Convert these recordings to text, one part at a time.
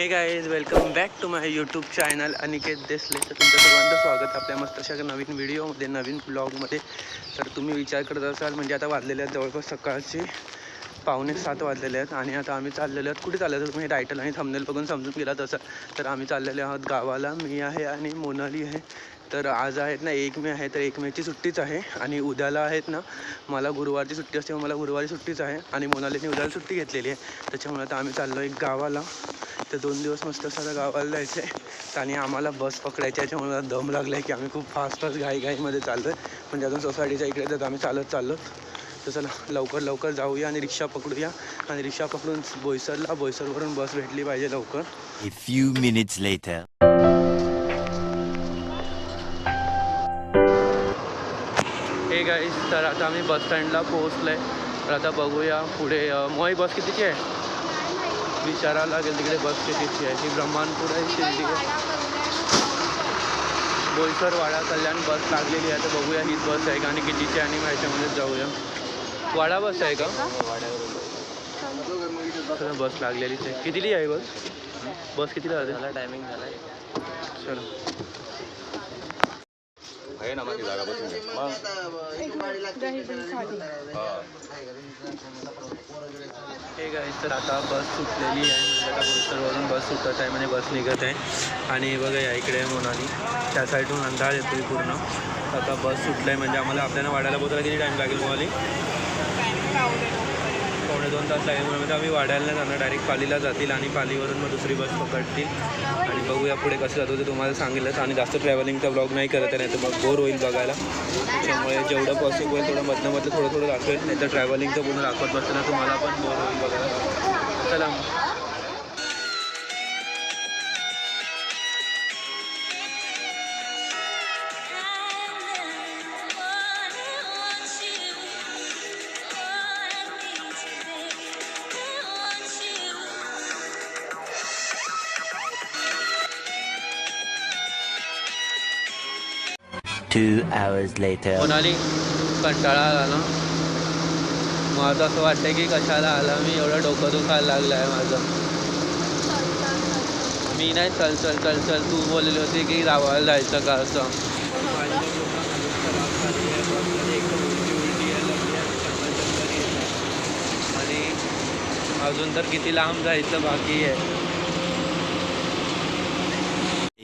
Hey guys welcome back to my YouTube channel Aniket Desle तर तुमचं सर्वांचं स्वागत. आपल्या मस्त अशा नवीन व्हिडिओमध्ये नवीन ब्लॉगमध्ये तर तुम्ही विचार करत असाल म्हणजे आता वाजलेले आहेत जवळपास सकाळचे पावणे सात वाजलेले आहेत. आणि आता आम्ही चाललेलो आहोत कुठे चाललो तर तुम्ही म्हणजे टायटल आणि थंबनेल बघून समजून गेलात असाल तर आम्ही चाललेले आहोत गावाला. मी आहे आणि मोनाली आहे. तर आज आहेत ना एक मे आहे तर एक मेची सुट्टीच आहे. आणि उद्याला आहेत ना मला गुरुवारची सुट्टी असते मला गुरुवारी सुट्टीच आहे. आणि मोनालीने उद्याला सुट्टी घेतलेली आहे. त्याच्यामुळे आता आम्ही चाललो एक गावाला. तर दोन दिवस मस्त असं गावाला जायचं आहे आणि आम्हाला बस पकडायची मला दम लागला आहे की आम्ही खूप फास्ट फास्ट घाई घाईमध्ये चाललो आहे म्हणजे अजून सोसायटीच्या इकडे तर आम्ही चालत चाललो. तर चला लवकर लवकर जाऊया आणि रिक्षा पकडूया. आणि रिक्षा पकडून बोईसरला बोईसरवरून बस भेटली पाहिजे लवकर. A few minutes later. Hey guys तर आता आम्ही बस स्टँडला पोहोचलो आहे तर आता बघूया पुढे मोई बस कितीची आहे? विचारावं लागेल तिकडे बस कितीची आहे. ही ब्रह्मानपूर आहे शिर्डी आहे बोईसर वाडा कल्याण बस लागलेली आहे. तर बघूया हीच बस आहे का आणि कितीची आहे आणि ह्याच्यामध्येच जाऊया. वाडा बस आहे का? चला बस लागलेलीच आहे. कितीली आहे बस? बस कितीला जाते? टायमिंग झालाय. चला. आहे ना माझी जागा बसून घे. मग? हे तर आता बस सुटलेली आहे. म्हणजे आता बस सुटत आहे म्हणजे बस निघत आहे. आणि बघा या इकडे मोनाली. त्या साईडून अंधार येतोय पूर्ण. आता बस सुटलं आहे म्हणजे आम्हाला आपल्याला वाढायला बोलायला किती टाईम लागेल मोनाली? पावणे दोन तास लागेल. म्हणजे आम्ही वाढायला नाही जाणार. डायरेक्ट पालीला जातील आणि पालीवरून मग दुसरी बस पकडतील. आणि बघूया पुढे कसं जातो ते तुम्हाला सांगितलंच. आणि जास्त ट्रॅव्हलिंगचा ब्लॉग नाही करत नाही तर मग बोर होईल बघायला. त्याच्यामुळे जेवढं पॉसिबल होईल तेवढं मधलं मधलं थोडं थोडं दाखवेल. नाही तर ट्रॅव्हलिंगचं पूर्ण दाखवत बसताना तुम्हाला पण बोर होईल बघायला. चला Two hours later. कोणाली कंटाळा आला ना. आता असं वाटतं की कशाला आला? मी एवढं डोकं दुखायला लागलं आहे माझं. मी नाही चल चल चल चल. तू बोललेली होती की गावाला जायचं का असं. आणि अजून तर किती लांब जायचं बाकी आहे.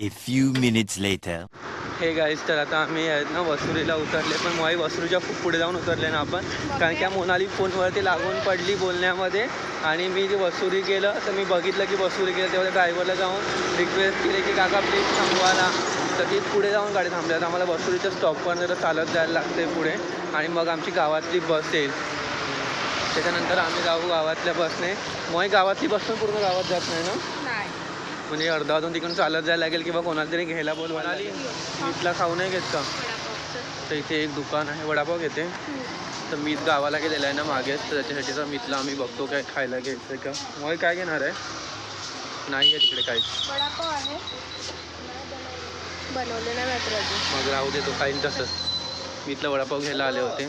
A few minutes later. Hey guys तर आता आम्ही आहेत ना वसुरीला उतरले. पण माई वसुरीच्या खूप पुढे जाऊन उतरले ना आपण. कारण की मोनाली फोनवरती लागून पडली बोलण्यामध्ये. आणि मी जे वसुरी गेलं तर मी बघितलं की वसुरी गेलं तेव्हा ड्रायव्हरला जाऊन रिक्वेस्ट केली की काका प्लीज थांबवा ना तर ती पुढे जाऊन गाडी थांबली. आता आम्हाला वसुरीच्या स्टॉपपर्यंत चालत जायला लागते पुढे. आणि मग आमची गावातली बस येईल. त्याच्यानंतर आम्ही जाऊ गावातल्या बसने मग गावातली बस पण पूर्ण गावात जात नाही ना? म्हणजे अर्धा अजून तिकडून चालत जायला लागेल किंवा कोणाला तरी घ्यायला बोलवायला लागेल. इथला खाऊ नाही घेत का? तर इथे एक दुकान आहे वडापाव घेते. तर मीच गावाला गेलेला आहे ना मागेच तर त्याच्यासाठी तर मीतला आम्ही बघतो काय खायला घ्यायचं आहे का. मग काय घेणार आहे? नाही आहे तिकडे काहीच. मग राहू दे तो खाईन तसंच मीतला वडापाव घ्यायला आले होते.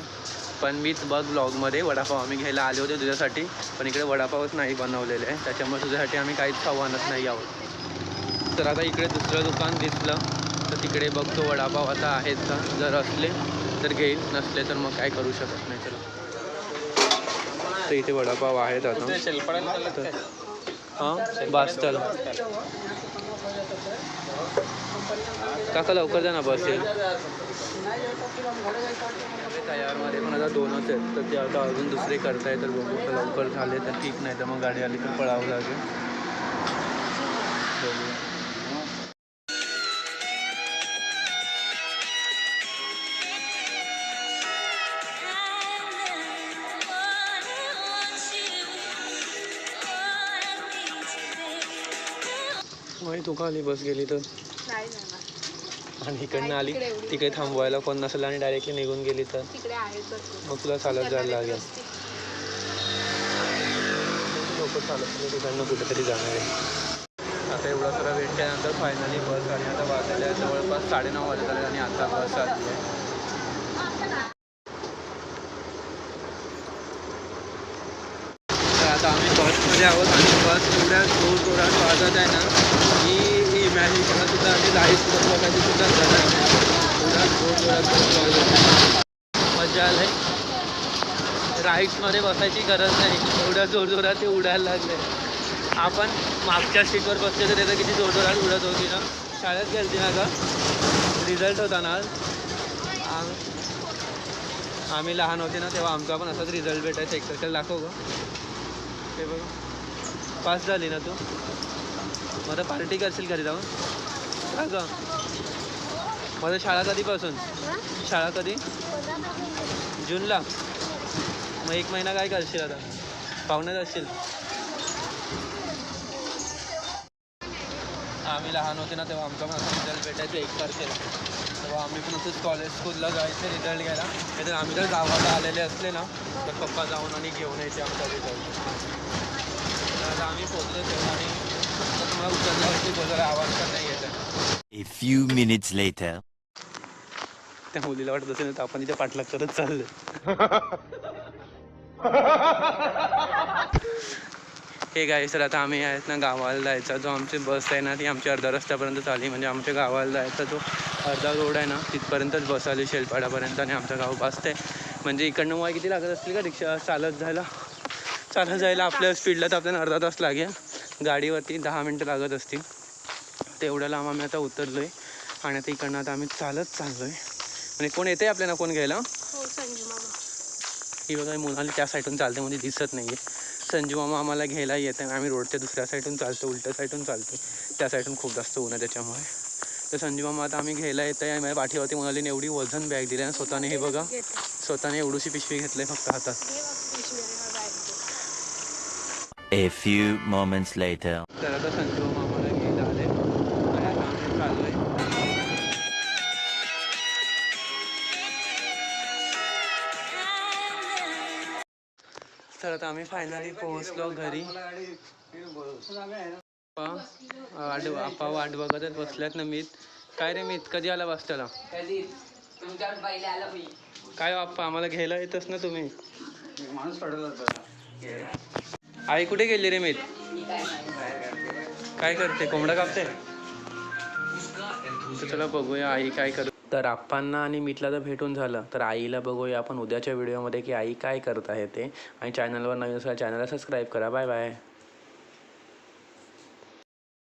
पण मीच बघ ब्लॉगमध्ये वडापाव आम्ही घ्यायला आले होते तुझ्यासाठी. पण इकडे वडापावच नाही बनवलेले आहे. त्याच्यामुळे तुझ्यासाठी आम्ही काहीच खाऊ आणत नाही आहोत. तर आता इकडे दुसरं दुकान दिसलं. तर तिकडे बघतो वडापाव आता आहेत का? जर असले तर घेईल नसले तर मग काय करू शकत नाही. चला. तर इथे वडापाव आहेत आता. हां? बास चला. काका लवकर जा ना बस येईल. तयारमध्ये पण आता दोनच आहेत. तर ते आता अजून दुसरे करताय तर बघू लवकर झाले तर ठीक नाही तर मग गाडी आली तर पळावं लागेल. का आली बस गेली तर. नाही आणि इकडनं आली. तिकडे थांबवायला कोण नसेल आणि डायरेक्टली निघून गेली तर. मग तुला चालत जायला लागेल. लोक चालत तिकडनं कुठेतरी जाणार आहे. आता एवढा सारा वेट केल्यानंतर फायनली बस आणि आता वाजलेल्या आहेत जवळपास साडेनऊ वाजत आले आणि आता बस आली आहे तर आता आम्ही बसमध्ये आहोत आणि बस एवढ्या जोर जोरात वाजत आहे ना की इमॅजिन सुद्धा आणि लाईफ सुद्धा बघायची सुद्धा गरज नाही. एवढा जोर जोरात वाजत आहे. मजा आली. राईड्समध्ये बसायची गरज नाही. एवढ्या जोरजोरात ते उडायला लागले. आपण मागच्या सीटवर बसले तर त्याचं किती जोरजोरात उडत होती ना. शाळेत गेलती ना का रिझल्ट होता ना आम्ही लहान होते ना तेव्हा आमचा पण असाच रिझल्ट भेटायचा. एक दाखव ग. ते बघ. पास झाली ना तू? मग आता पार्टी करशील घरी जाऊन? का ग? माझं शाळा कधीपासून? शाळा कधी? जूनला. मग एक महिना काय करशील आता? पाहुण्यात असशील. आम्ही लहान होते ना तेव्हा आमचा माझा रिझल्ट भेटायचं एक तारखेला. तेव्हा आम्ही पण असंच कॉलेज स्कूलला जायचं रिझल्ट घ्यायला. नाहीतर आम्ही जर गावाला आलेले असले ना तर पप्पा जाऊन आणि घेऊन यायचे आमचा रिझल्ट तर आम्ही पोचलो तेव्हा आणि आता तुम्हाला उचलल्यावरती बोलायला आवाज पण नाही येत आहे. A few minutes later. त्या मुलीला वाटत असेल तर आपण तिच्या पाठलाग करत चाललो हे गाई सर आता आम्ही आहेत ना गावाला जायचा. जो आमची बस आहे ना ती आमच्या अर्धा रस्त्यापर्यंत चालली. म्हणजे आमच्या गावाला जायचा जो अर्धा रोड आहे ना तिथपर्यंतच बस आली शेलपाड्यापर्यंत आणि आमचं गाव बसते म्हणजे इकडनं मला किती लागत असतील का रिक्षा चालत जायला? चालत जायला आपल्या स्पीडला तर आपल्याला अर्धा तास लागेल. गाडीवरती दहा मिनटं लागत असतील. तेवढ्या लांब आम्ही आता उतरलो आहे आणि आता इकडनं आता आम्ही चालत चाललो आहे आणि कोण येते आपल्याला कोण घ्यायला? हो ही बघा मोनाली त्या साईडून चालते म्हणजे दिसत नाही आहे संजू मामा आम्हाला घ्यायला येते आम्ही रोडच्या दुसऱ्या साईडून चालतो उलट्या साईडून चालतो. त्या साईडून खूप जास्त ऊन आहे त्याच्यामुळे. तर संजू मामा आता आम्ही घ्यायला येत आहे. माझ्या पाठीवरती मोनालीने एवढी वजन बॅग दिली आणि स्वतःने हे बघा. स्वतःने एवढीशी पिशवी घेतली फक्त हातात हे बघ पिशवी हा bag A few moments later. तर आता संजू मामा आम्हाला घ्यायला आले. आणि आता आम्ही चाललोय तर आता आम्ही फायनली पोहोचलो घरी. आप्पा वाट आप्पा वाट बघतच बसल्यात ना मीत. काय रे मीत कधी आला मी काय हो आप्पा आम्हाला घ्यायला येतच ना तुम्ही? माणूस पडला आई कुठे गेली रे मीत? काय करते? कोंबडा कापते? तर चला बघूया आई काय कर तर आप्पांना आणि मीतला तर भेटून झालं. तर आईला बघूया आपण उद्याच्या व्हिडिओमध्ये की आई काय करत आहे ते. आणि चॅनलवर नवीन असेल चॅनलला सबस्क्राईब करा. Bye bye